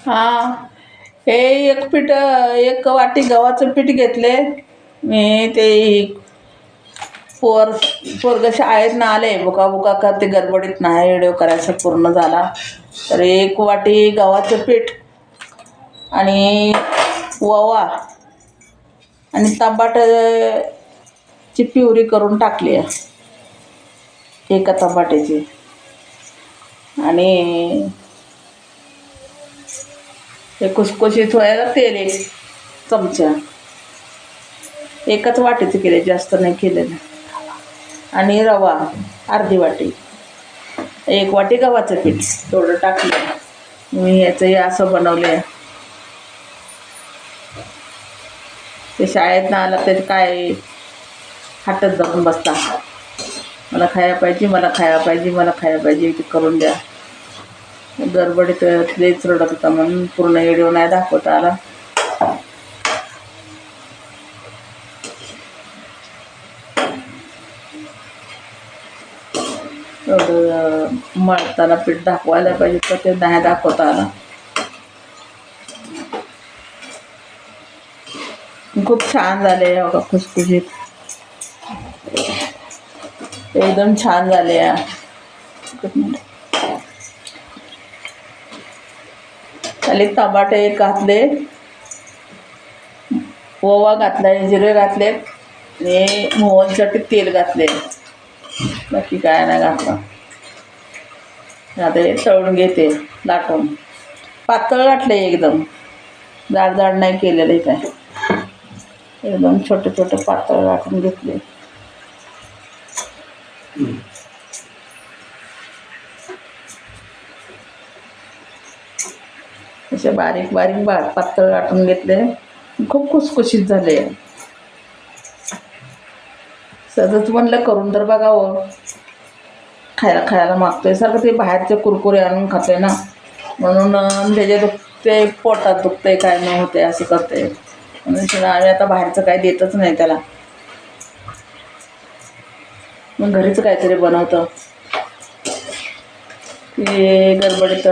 हां. हे एक पीठ एक वाटी गव्हाचं पीठ घेतले. मी ते पोर पोरग शाळेत आले. बुका बुका करते गडबडीत नाही व्हिडिओ करायचा पूर्ण झाला. तर एक वाटी गव्हाचं पीठ आणि ओवा आणि टमाटरची प्युरी करून टाकली आहे. एका टमाट्याची आणि हे कुसकुशीत व्हायला तेल एक चमचा. एकच वाटीचं केले जास्त नाही केलेलं. आणि रवा अर्धी वाटी. एक वाटी गव्हाचं पीठ थोडं टाकलं. मी ह्याचं हे असं बनवलं आहे ते शाळेत ना आलं तरी काय हातात जाऊन बसता. मला खायला पाहिजे मला खायला पाहिजे मला खायला पाहिजे ते करून द्या. गडबडीत लईच रडत होता म्हणून पूर्ण व्हिडिओ नाही दाखवता आला. एवढं मळताना पीठ दाखवायला पाहिजे तर ते नाही दाखवता आला. खूप छान झाले बघा खुसखुशीत. एकदम छान झाले आणि टमाटे एक घातले. ओवा घातला जिरे घातले आणि मोहनसाठी तेल घातले. बाकी काय नाही घातलं. आता हे तळून घेते लाटून. पातळ घातले एकदम. जाड जाड नाही केलेलं काय एकदम छोटे छोटे पातळ लाटून घेतले. असे बारीक बारीक बा पातळ वाटून घेतले. खूप खुसखुशीत झाले. सजच म्हणलं करून तर बघावं. खायला खायला मागतोय. सारखं ते बाहेरचे कुरकुरे आणून खातोय ना. म्हणून त्याचे दुखते पोटात दुखते काय न होते असं करते म्हणून आम्ही आता बाहेरचं काय देतच नाही त्याला. मग घरीच काहीतरी बनवतं. ते गडबडीत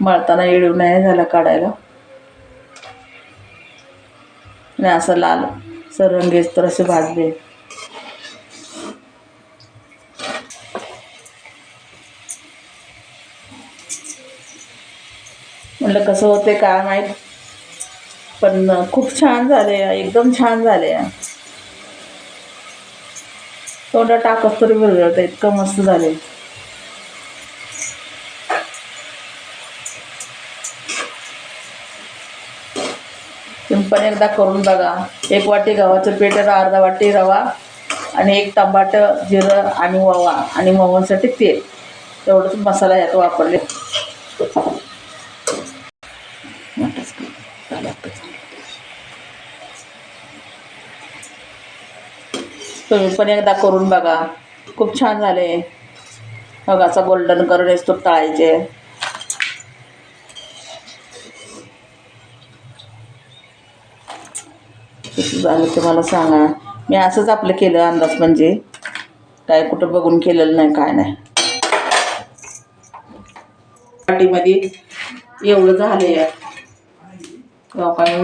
मळताना येळू नाही झाला काढायला. आणि असं लाल सरंगेच तर असे भाजले म्हणलं कसं होते काय माहीत. पण खूप छान झाले एकदम छान झाले. तोंडात टाकत तरी वेगळं इतकं मस्त झाले. पण एकदा करून बघा. एक वाटी गव्हाचं पीठ आणि अर्धा वाटी रवा आणि एक टमाटं जिरं आणि ओवा आणि मोहनसाठी तेल. तेवढंच मसाला यात वापरले. तुम्ही पण एकदा करून बघा. खूप छान झाले. बघाचा गोल्डन करून असतो तळायचे. कसं झालं ते मला सांगा मी असंच आपलं केलं अंदाज म्हणजे. काय कुठं बघून केलेलं नाही काय नाही. पाठीमध्ये एवढं झाले काय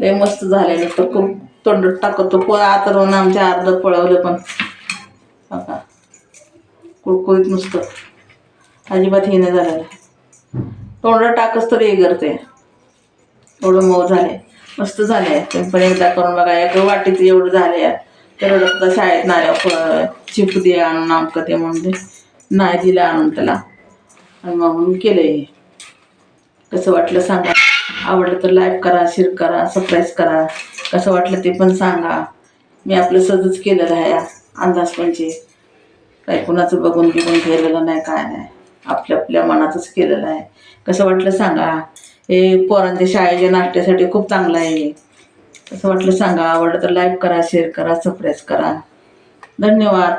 लय मस्त झालेलं तर खूप तोंड टाकतो. पळ आता आमच्या अर्ध पळवलं पण. बघा कुळकुळीत नुसतं. अजिबात हे नाही झालेलं. तोंड टाकच तर हे करते एवढं मऊ झाले मस्त झाले तुम्ही पण एकदा करून बघा. एक वाटीचं एवढं झाले तर शाळेत नाल्या चिप दे आणून आमकं ते म्हणून नाही दिलं आणून त्याला. आणि मग केलं कसं वाटलं सांगा. आवडलं तर लाईक करा शेअर करा सबस्क्राईब करा. कसं वाटलं ते पण सांगा. मी आपलं सजच केलेलं आहे. अंदाज म्हणजे काही कुणाचं बघून बिघून केलेलं नाही काय नाही. आपल्या आपल्या मनातच केलेलं आहे. कसं वाटलं सांगा. हे पोरांच्या शाळेच्या नाश्त्यासाठी खूप चांगलं आहे. असं वाटलं सांगा. आवडलं तर लाईक करा शेअर करा सबस्क्राईब करा. धन्यवाद.